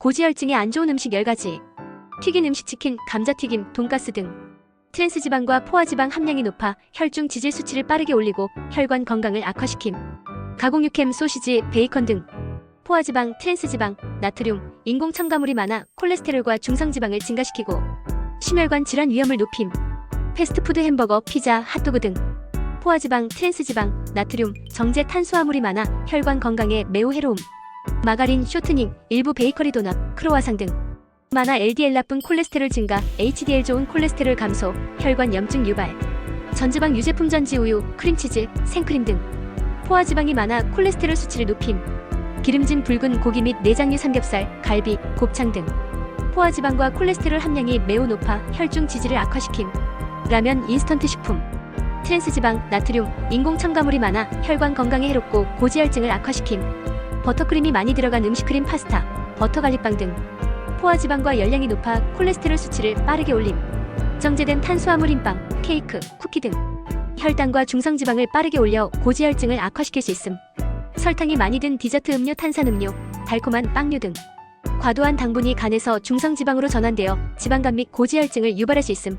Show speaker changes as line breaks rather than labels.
고지혈증에 안 좋은 음식 10가지. 튀긴 음식 치킨, 감자튀김, 돈가스 등. 트랜스 지방과 포화 지방 함량이 높아 혈중 지질 수치를 빠르게 올리고 혈관 건강을 악화시킴. 가공 육햄, 소시지, 베이컨 등. 포화 지방, 트랜스 지방, 나트륨, 인공 첨가물이 많아 콜레스테롤과 중성 지방을 증가시키고 심혈관 질환 위험을 높임. 패스트푸드 햄버거, 피자, 핫도그 등. 포화지방, 트랜스지방, 나트륨, 정제 탄수화물이 많아 혈관 건강에 매우 해로움. 마가린, 쇼트닝, 일부 베이커리 도넛, 크로와상 등. 많아 LDL 나쁜 콜레스테롤 증가, HDL 좋은 콜레스테롤 감소, 혈관 염증 유발. 전지방 유제품 전지 우유, 크림치즈, 생크림 등. 포화 지방이 많아 콜레스테롤 수치를 높임. 기름진 붉은 고기 및 내장류 삼겹살, 갈비, 곱창 등. 포화 지방과 콜레스테롤 함량이 매우 높아 혈중 지질을 악화시킴. 라면, 인스턴트 식품. 트랜스 지방, 나트륨, 인공 첨가물이 많아 혈관 건강에 해롭고 고지혈증을 악화시킴. 버터크림이 많이 들어간 음식크림 파스타, 버터 갈릭빵 등. 포화지방과 열량이 높아 콜레스테롤 수치를 빠르게 올림. 정제된 탄수화물 인빵, 케이크, 쿠키 등. 혈당과 중성지방을 빠르게 올려 고지혈증을 악화시킬 수 있음. 설탕이 많이 든 디저트 음료, 탄산음료, 달콤한 빵류 등. 과도한 당분이 간에서 중성지방으로 전환되어 지방간 및 고지혈증을 유발할 수 있음.